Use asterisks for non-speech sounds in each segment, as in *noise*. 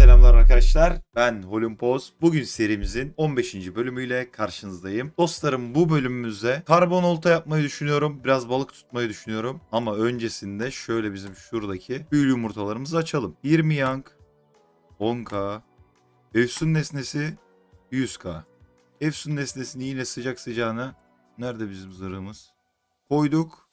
selamlar arkadaşlar. Ben Olympos. Bugün serimizin 15. bölümüyle karşınızdayım. Dostlarım bu bölümümüzde karbon olta yapmayı düşünüyorum. Biraz balık tutmayı düşünüyorum. Ama öncesinde şöyle bizim şuradaki büyülü yumurtalarımızı açalım. 20 yank, 10k, Efsun nesnesi 100k. Efsun nesnesini yine sıcak sıcağına nerede bizim zırhımız? Koyduk.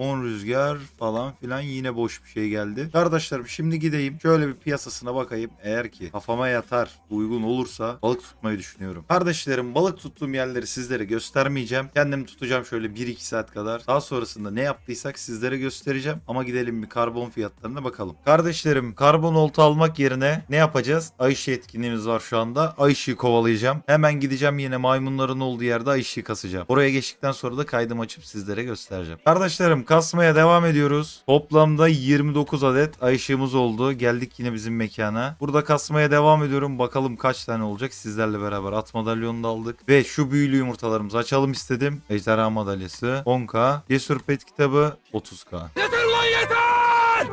10 rüzgar falan filan yine boş bir şey geldi. Kardeşlerim şimdi gideyim. Şöyle bir piyasasına bakayım. Eğer ki kafama yatar, uygun olursa balık tutmayı düşünüyorum. Kardeşlerim balık tuttuğum yerleri sizlere göstermeyeceğim. Kendim tutacağım şöyle 1-2 saat kadar. Daha sonrasında ne yaptıysak sizlere göstereceğim. Ama gidelim bir karbon fiyatlarına bakalım. Kardeşlerim karbon olta almak yerine ne yapacağız? Ay etkinliğimiz var şu anda. Ay kovalayacağım. Hemen gideceğim yine maymunların olduğu yerde ay ışığı kasacağım. Oraya geçtikten sonra da kaydım açıp sizlere göstereceğim. Kardeşlerim kasmaya devam ediyoruz. Toplamda 29 adet ay ışığımız oldu. Geldik yine bizim mekana. Burada kasmaya devam ediyorum. Bakalım kaç tane olacak sizlerle beraber. At madalyonu da aldık. Ve şu büyülü yumurtalarımızı açalım istedim. Ejderha madalyası 10k. Cesur pet kitabı 30k.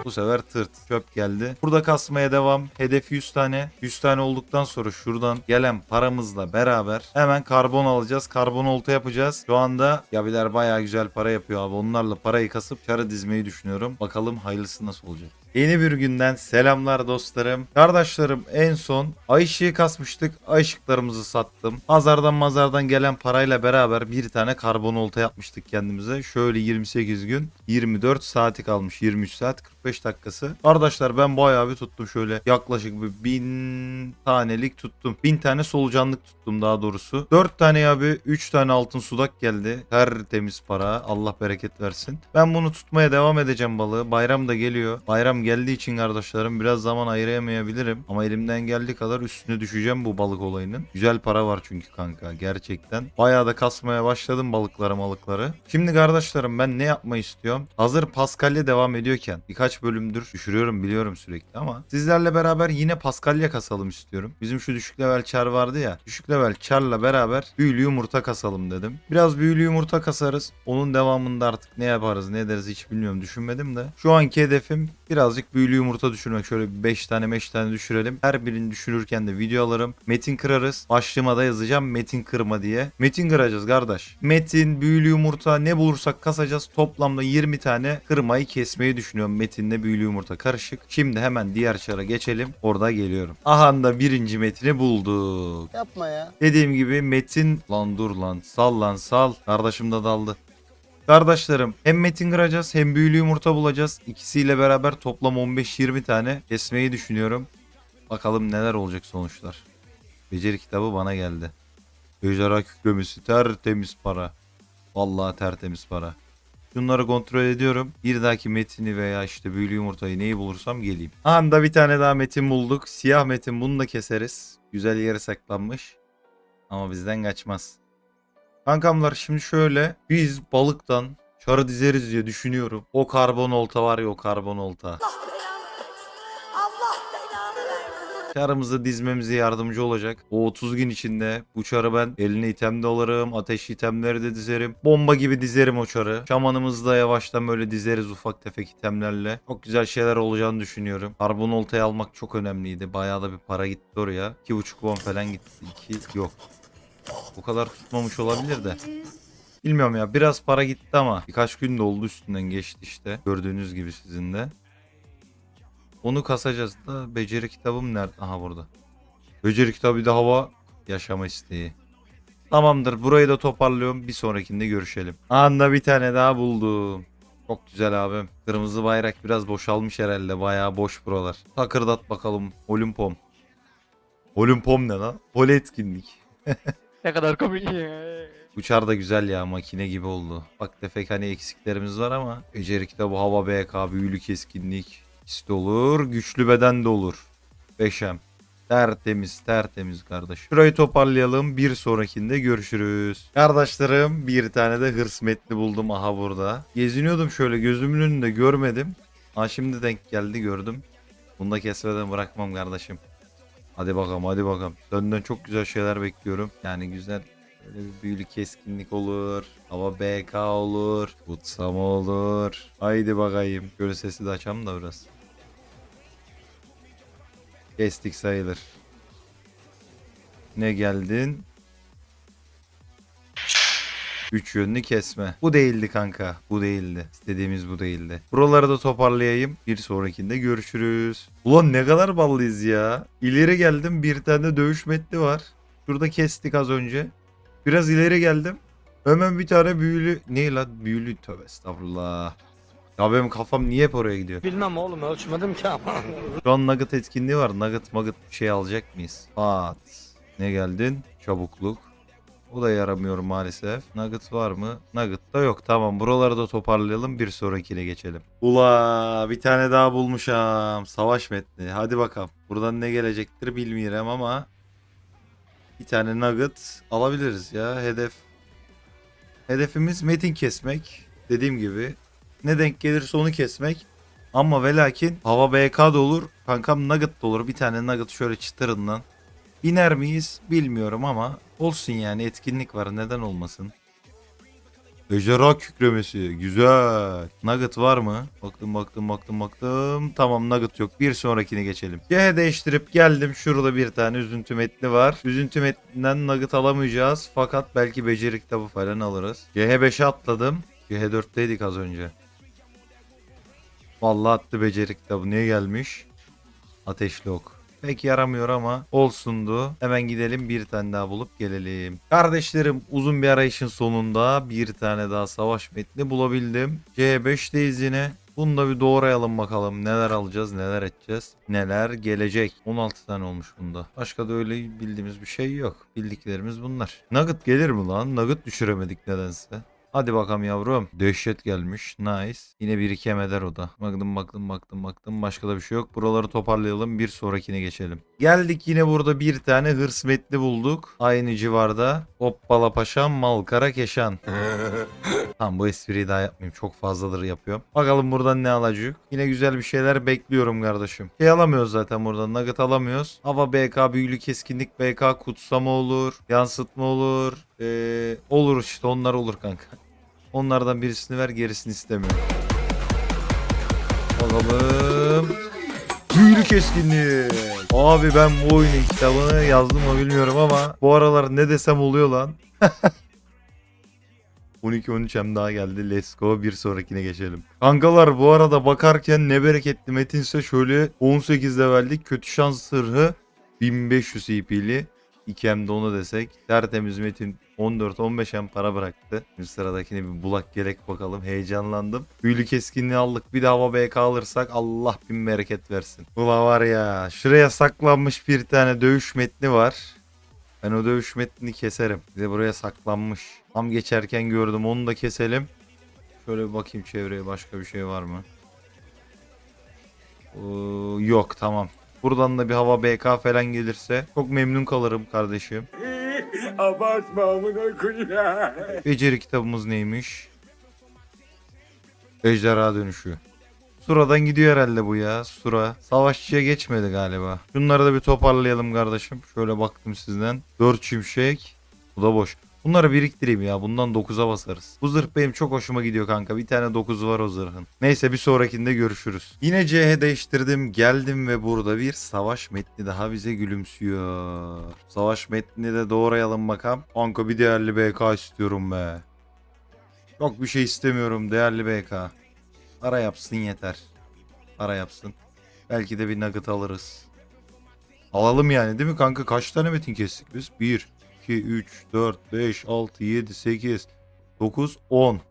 Bu sefer tırt çöp geldi. Burada kasmaya devam. Hedef 100 tane. 100 tane olduktan sonra şuradan gelen paramızla beraber hemen karbon alacağız. Karbon olta yapacağız. Şu anda yabiler bayağı güzel para yapıyor abi. Onlarla parayı kasıp çarı dizmeyi düşünüyorum. Bakalım hayırlısı nasıl olacak. Yeni bir günden selamlar dostlarım. Kardeşlerim en son ay ışığı kasmıştık. Ay ışıklarımızı sattım. Pazardan mazardan gelen parayla beraber bir tane karbon olta yapmıştık kendimize. Şöyle 28 gün 24 saati kalmış. 23 saat 45 dakikası. Kardeşler ben bayağı bir tuttum şöyle yaklaşık bir bin tanelik tuttum. Bin tane solucanlık tuttum daha doğrusu. 4 tane abi 3 tane altın sudak geldi. Tertemiz para. Allah bereket versin. Ben bunu tutmaya devam edeceğim balığı. Bayram da geliyor. Bayram geldiği için kardeşlerim biraz zaman ayıramayabilirim. Ama elimden geldiği kadar üstüne düşeceğim bu balık olayının. Güzel para var çünkü kanka gerçekten. Bayağı da kasmaya başladım balıkları malıkları. Şimdi kardeşlerim ben ne yapmayı istiyorum? Hazır Paskalya devam ediyorken birkaç bölümdür düşürüyorum biliyorum sürekli ama sizlerle beraber yine Paskalya kasalım istiyorum. Bizim şu düşük level çar vardı ya. Düşük level çarla beraber büyülü yumurta kasalım dedim. Biraz büyülü yumurta kasarız. Onun devamında artık ne yaparız ne ederiz hiç bilmiyorum düşünmedim de. Şu anki hedefim birazcık büyülü yumurta düşürmek. Şöyle 5 tane 5 tane düşürelim. Her birini düşürürken de video alırım. Metin kırarız. Başlığıma da yazacağım metin kırma diye. Metin kıracağız kardeş. Metin, büyülü yumurta ne bulursak kasacağız. Toplamda 20 tane kırmayı kesmeyi düşünüyorum. Metinle büyülü yumurta karışık. Şimdi hemen diğer çara geçelim. Orada geliyorum. Aha da birinci metini bulduk. Yapma ya. Dediğim gibi Metin lan dur lan sal lan sal. Kardeşim de daldı. Kardeşlerim hem metin kıracağız hem büyülü yumurta bulacağız. İkisiyle beraber toplam 15-20 tane kesmeyi düşünüyorum. Bakalım neler olacak sonuçlar. Beceri kitabı bana geldi. Ejderha kükremesi tertemiz para. Vallahi tertemiz para. Şunları kontrol ediyorum. Bir dahaki metini veya işte büyülü yumurtayı neyi bulursam geleyim. Anda bir tane daha metin bulduk. Siyah metin bunu da keseriz. Güzel yere saklanmış. Ama bizden kaçmaz. Kankamlar şimdi şöyle biz balıktan çarı dizeriz diye düşünüyorum. O karbon olta var ya o karbon olta. Çarımızı dizmemize yardımcı olacak. O 30 gün içinde bu çarı ben eline item de alırım. Ateş itemleri de dizerim. Bomba gibi dizerim o çarı. Şamanımızı da yavaştan böyle dizeriz ufak tefek itemlerle. Çok güzel şeyler olacağını düşünüyorum. Karbon oltayı almak çok önemliydi. Bayağı da bir para gitti oraya. 2,5 won falan gitti. 2 yok. Bu kadar tutmamış olabilir de. Bilmiyorum ya biraz para gitti ama birkaç gün de oldu üstünden geçti işte. Gördüğünüz gibi sizin de. Onu kasacağız da beceri kitabım nerede? Aha burada. Beceri kitabı da hava yaşama isteği. Tamamdır burayı da toparlıyorum. Bir sonrakinde görüşelim. Anda bir tane daha buldum. Çok güzel abim. Kırmızı bayrak biraz boşalmış herhalde. Bayağı boş buralar. Takırdat bakalım. Olimpom. Olimpom ne lan? Poli etkinlik. *laughs* Ne kadar komik. Uçar da güzel ya makine gibi oldu. Bak tefek hani eksiklerimiz var ama beceri kitabı hava BK büyülü keskinlik işte olur güçlü beden de olur. Beşem. Tertemiz tertemiz kardeş. Şurayı toparlayalım bir sonrakinde görüşürüz. Kardeşlerim bir tane de hırs metni buldum aha burada. Geziniyordum şöyle gözümün önünde görmedim. Ha şimdi denk geldi gördüm. Bunu da kesmeden bırakmam kardeşim. Hadi bakalım hadi bakalım. Senden çok güzel şeyler bekliyorum. Yani güzel Böyle bir büyülü keskinlik olur. Hava BK olur. Kutsama olur. Haydi bakayım. Şöyle sesi de açalım da biraz. Kestik sayılır. Ne geldin? Üç yönlü kesme. Bu değildi kanka. Bu değildi. İstediğimiz bu değildi. Buraları da toparlayayım. Bir sonrakinde görüşürüz. Ulan ne kadar ballıyız ya. İleri geldim. Bir tane dövüş metni var. Şurada kestik az önce. Biraz ileri geldim. Hemen bir tane büyülü... Ne lan? Büyülü tövbe estağfurullah. Ya benim kafam niye hep oraya gidiyor? Bilmem oğlum ölçmedim ki ama. *laughs* Şu an Nugget etkinliği var. Nugget Nugget bir şey alacak mıyız? At. Ne geldin? Çabukluk. Bu da yaramıyor maalesef. Nugget var mı? Nugget da yok. Tamam buraları da toparlayalım. Bir sonrakine geçelim. Ula bir tane daha bulmuşam. Savaş metni. Hadi bakalım. Buradan ne gelecektir bilmiyorum ama bir tane Nugget alabiliriz ya. Hedef Hedefimiz metin kesmek. Dediğim gibi ne denk gelirse onu kesmek. Ama ve lakin hava BK da olur. Kankam Nugget da olur. Bir tane Nugget şöyle çıtırından. Biner miyiz bilmiyorum ama olsun yani etkinlik var neden olmasın. Ejderha kükremesi güzel. Nugget var mı? Baktım baktım baktım baktım. Tamam Nugget yok. Bir sonrakine geçelim. CH değiştirip geldim. Şurada bir tane üzüntü metni var. Üzüntü metninden Nugget alamayacağız. Fakat belki beceri kitabı falan alırız. CH5'e atladım. CH4'teydik az önce. Vallahi attı beceri kitabı. Niye gelmiş? Ateşli ok. Pek yaramıyor ama olsundu. Hemen gidelim bir tane daha bulup gelelim. Kardeşlerim uzun bir arayışın sonunda bir tane daha savaş metni bulabildim. C5'teyiz yine. Bunu da bir doğrayalım bakalım. Neler alacağız, neler edeceğiz, neler gelecek. 16 tane olmuş bunda. Başka da öyle bildiğimiz bir şey yok. Bildiklerimiz bunlar. Nugget gelir mi lan? Nugget düşüremedik nedense. Hadi bakalım yavrum. Dehşet gelmiş. Nice. Yine bir iki eder o da. Baktım baktım baktım baktım. Başka da bir şey yok. Buraları toparlayalım. Bir sonrakine geçelim. Geldik yine burada bir tane hırs metni bulduk. Aynı civarda. Hoppala paşam malkara keşan. *laughs* Tamam bu espriyi daha yapmayayım. Çok fazladır yapıyorum. Bakalım buradan ne alacak. Yine güzel bir şeyler bekliyorum kardeşim. Şey alamıyoruz zaten buradan. Nugget alamıyoruz. Hava BK büyülü keskinlik BK kutsama olur. Yansıtma olur. Ee, olur işte onlar olur kanka. Onlardan birisini ver gerisini istemiyorum. Bakalım. Büyülü keskinlik. Abi ben bu oyunun kitabını yazdım mı bilmiyorum ama bu aralar ne desem oluyor lan. *laughs* 12-13 hem daha geldi. Let's go. Bir sonrakine geçelim. Kankalar bu arada bakarken ne bereketli metinse şöyle 18 levellik kötü şans sırrı 1500 EP'li. 2 hem de onu desek. Tertemiz metin 14-15 hem para bıraktı. Şimdi sıradakine bir bulak gerek bakalım. Heyecanlandım. Büyülü keskinliği aldık. Bir de hava BK alırsak Allah bin bereket versin. Ula var ya. Şuraya saklanmış bir tane dövüş metni var. Ben o dövüş metnini keserim. Bir de buraya saklanmış. Tam geçerken gördüm onu da keselim. Şöyle bir bakayım çevreye başka bir şey var mı? Oo, yok tamam. Buradan da bir hava BK falan gelirse çok memnun kalırım kardeşim. *laughs* Abartma amına koyayım. Beceri kitabımız neymiş? Ejderha dönüşü. Sura'dan gidiyor herhalde bu ya. Sura. Savaşçıya geçmedi galiba. Şunları da bir toparlayalım kardeşim. Şöyle baktım sizden. 4 şimşek. Bu da boş. Bunları biriktireyim ya. Bundan 9'a basarız. Bu zırh benim çok hoşuma gidiyor kanka. Bir tane 9 var o zırhın. Neyse bir sonrakinde görüşürüz. Yine CH değiştirdim. Geldim ve burada bir savaş metni daha bize gülümsüyor. Savaş metnini de doğrayalım bakalım. Kanka bir değerli BK istiyorum be. Çok bir şey istemiyorum değerli BK. Para yapsın yeter. Para yapsın. Belki de bir nugget alırız. Alalım yani değil mi kanka? Kaç tane metin kestik biz? 1, 2, 3, 4, 5, 6, 7, 8, 9, 10.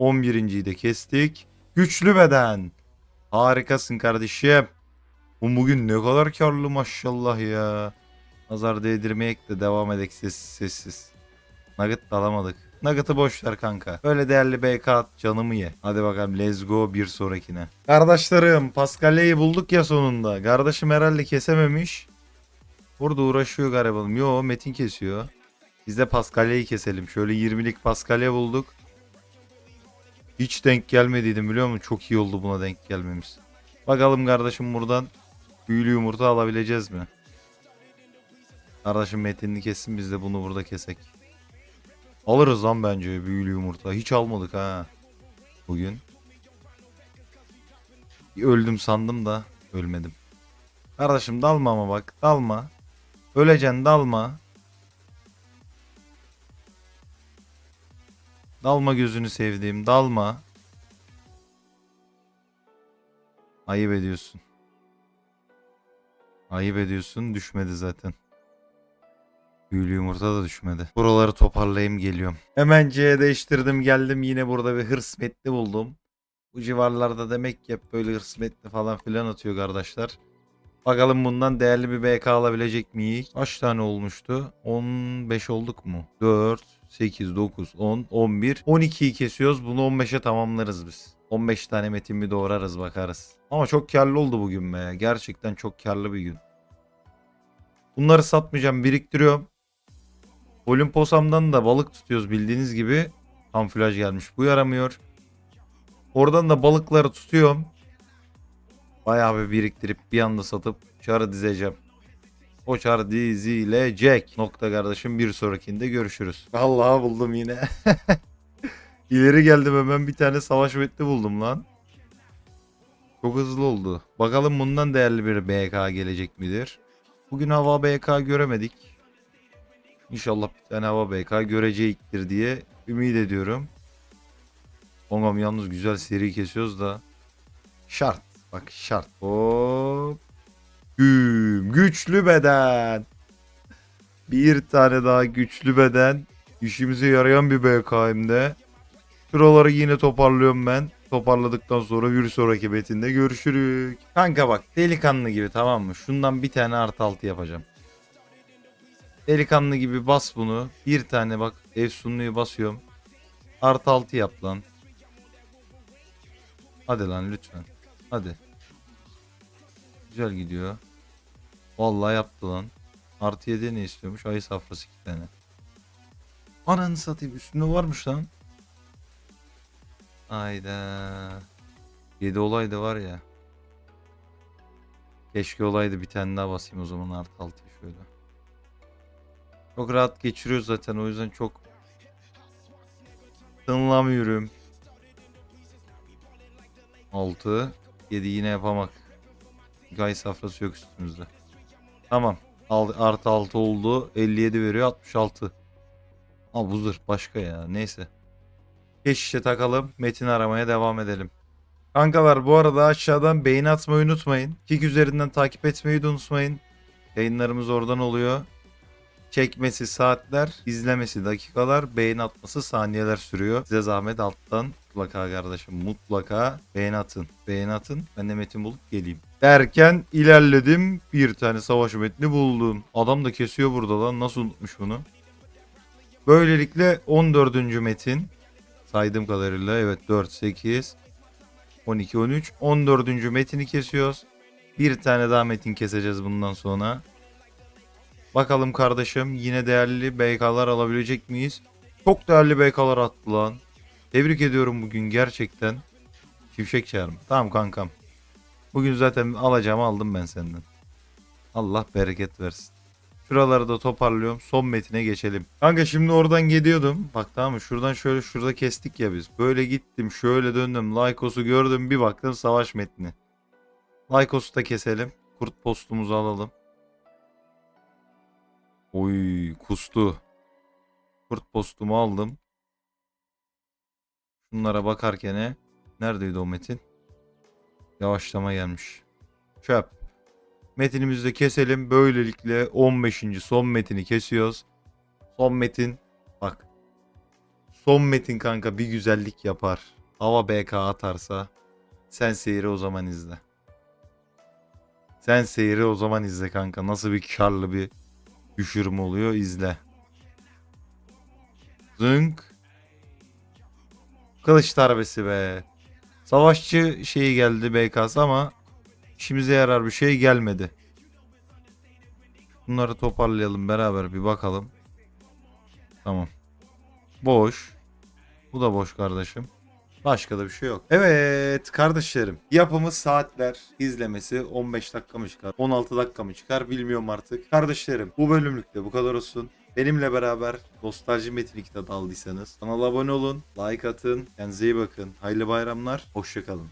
11.yi de kestik. Güçlü beden. Harikasın kardeşim. Bu bugün ne kadar karlı maşallah ya. Nazar değdirmeyek de devam edek sessiz sessiz. Nugget da alamadık. Nugget'ı boş ver kanka. Böyle değerli BK canımı ye. Hadi bakalım let's go bir sonrakine. Kardeşlerim Paskalya'yı bulduk ya sonunda. Kardeşim herhalde kesememiş. Burada uğraşıyor garibanım. Yo Metin kesiyor. Biz de Paskalya'yı keselim. Şöyle 20'lik Paskalya bulduk. Hiç denk gelmediydim biliyor musun? Çok iyi oldu buna denk gelmemiz. Bakalım kardeşim buradan büyülü yumurta alabileceğiz mi? Kardeşim Metin'i kessin biz de bunu burada kesek. Alırız lan bence büyülü yumurta. Hiç almadık ha. Bugün. Öldüm sandım da ölmedim. Kardeşim dalma ama bak dalma. Öleceksin dalma. Dalma gözünü sevdiğim dalma. Ayıp ediyorsun. Ayıp ediyorsun düşmedi zaten. Büyülü yumurta da düşmedi. Buraları toparlayayım geliyorum. Hemen C'ye değiştirdim geldim yine burada bir hırs metni buldum. Bu civarlarda demek ki hep böyle hırs metni falan filan atıyor kardeşler. Bakalım bundan değerli bir BK alabilecek miyiz? Kaç tane olmuştu? 15 olduk mu? 4, 8, 9, 10, 11. 12'yi kesiyoruz. Bunu 15'e tamamlarız biz. 15 tane metin bir doğrarız bakarız. Ama çok karlı oldu bugün be. Gerçekten çok karlı bir gün. Bunları satmayacağım. Biriktiriyorum. Olimposam'dan da balık tutuyoruz bildiğiniz gibi. Kamuflaj gelmiş. Bu yaramıyor. Oradan da balıkları tutuyorum. Bayağı bir biriktirip bir anda satıp çarı dizeceğim. O çar dizilecek. Nokta kardeşim bir sonrakinde görüşürüz. Vallahi buldum yine. *laughs* İleri geldim hemen bir tane savaş metni buldum lan. Çok hızlı oldu. Bakalım bundan değerli bir BK gelecek midir? Bugün hava BK göremedik. İnşallah bir tane hava BK görecektir diye ümit ediyorum. Ongam yalnız güzel seri kesiyoruz da. Şart. Bak şart. Hop. Güm. Güçlü beden. Bir tane daha güçlü beden. İşimize yarayan bir BKM'de. Şuraları yine toparlıyorum ben. Toparladıktan sonra bir sonraki metinde görüşürük. Kanka bak delikanlı gibi tamam mı? Şundan bir tane artı altı yapacağım. Delikanlı gibi bas bunu. Bir tane bak efsunluyu basıyorum. Artı altı yap lan. Hadi lan lütfen. Hadi. Güzel gidiyor. Vallahi yaptı lan. Artı 7 ne istiyormuş? Ayı safrası 2 tane. Ananı satayım üstünde varmış lan. Ayda. 7 olaydı var ya. Keşke olaydı bir tane daha basayım o zaman artı 6 şöyle. Çok rahat geçiriyoruz zaten o yüzden çok tınlamıyorum. 6 7 yine yapamak. Gay safrası yok üstümüzde. Tamam. Al, artı 6 oldu. 57 veriyor 66. Ama bu başka ya. Neyse. Geçişe takalım. Metin aramaya devam edelim. Kankalar bu arada aşağıdan beğen atmayı unutmayın. Kick üzerinden takip etmeyi de unutmayın. Yayınlarımız oradan oluyor. Çekmesi saatler, izlemesi dakikalar, beğen atması saniyeler sürüyor. Size zahmet alttan mutlaka kardeşim mutlaka beğen atın. Beğen atın. Ben de metin bulup geleyim. Derken ilerledim. Bir tane savaş metni buldum. Adam da kesiyor burada lan. Nasıl unutmuş bunu? Böylelikle 14. metin. Saydığım kadarıyla evet 4, 8, 12, 13. 14. metini kesiyoruz. Bir tane daha metin keseceğiz bundan sonra. Bakalım kardeşim yine değerli BK'lar alabilecek miyiz? Çok değerli BK'lar attı lan. Tebrik ediyorum bugün gerçekten. Şimşek çağırım. Tamam kankam. Bugün zaten alacağımı aldım ben senden. Allah bereket versin. Şuraları da toparlıyorum. Son metine geçelim. Kanka şimdi oradan gidiyordum. Bak tamam mı? Şuradan şöyle şurada kestik ya biz. Böyle gittim. Şöyle döndüm. Lycos'u gördüm. Bir baktım savaş metni. Lycos'u da keselim. Kurt postumuzu alalım. Oy kustu. Kurt postumu aldım. Şunlara bakarken neredeydi o metin? Yavaşlama gelmiş. Çöp. Metinimizi de keselim. Böylelikle 15. son metini kesiyoruz. Son metin bak. Son metin kanka bir güzellik yapar. Hava BK atarsa sen seyri o zaman izle. Sen seyri o zaman izle kanka. Nasıl bir karlı bir düşürme oluyor izle. Zınk. Kılıç darbesi be. Savaşçı şeyi geldi BK'sı ama işimize yarar bir şey gelmedi. Bunları toparlayalım beraber bir bakalım. Tamam. Boş. Bu da boş kardeşim. Başka da bir şey yok. Evet kardeşlerim. Yapımı saatler. izlemesi 15 dakika mı çıkar? 16 dakika mı çıkar? Bilmiyorum artık. Kardeşlerim bu bölümlükte bu kadar olsun. Benimle beraber Nostalji Metin 2'de daldıysanız kanala abone olun, like atın, kendinize iyi bakın. Hayırlı bayramlar, hoşçakalın.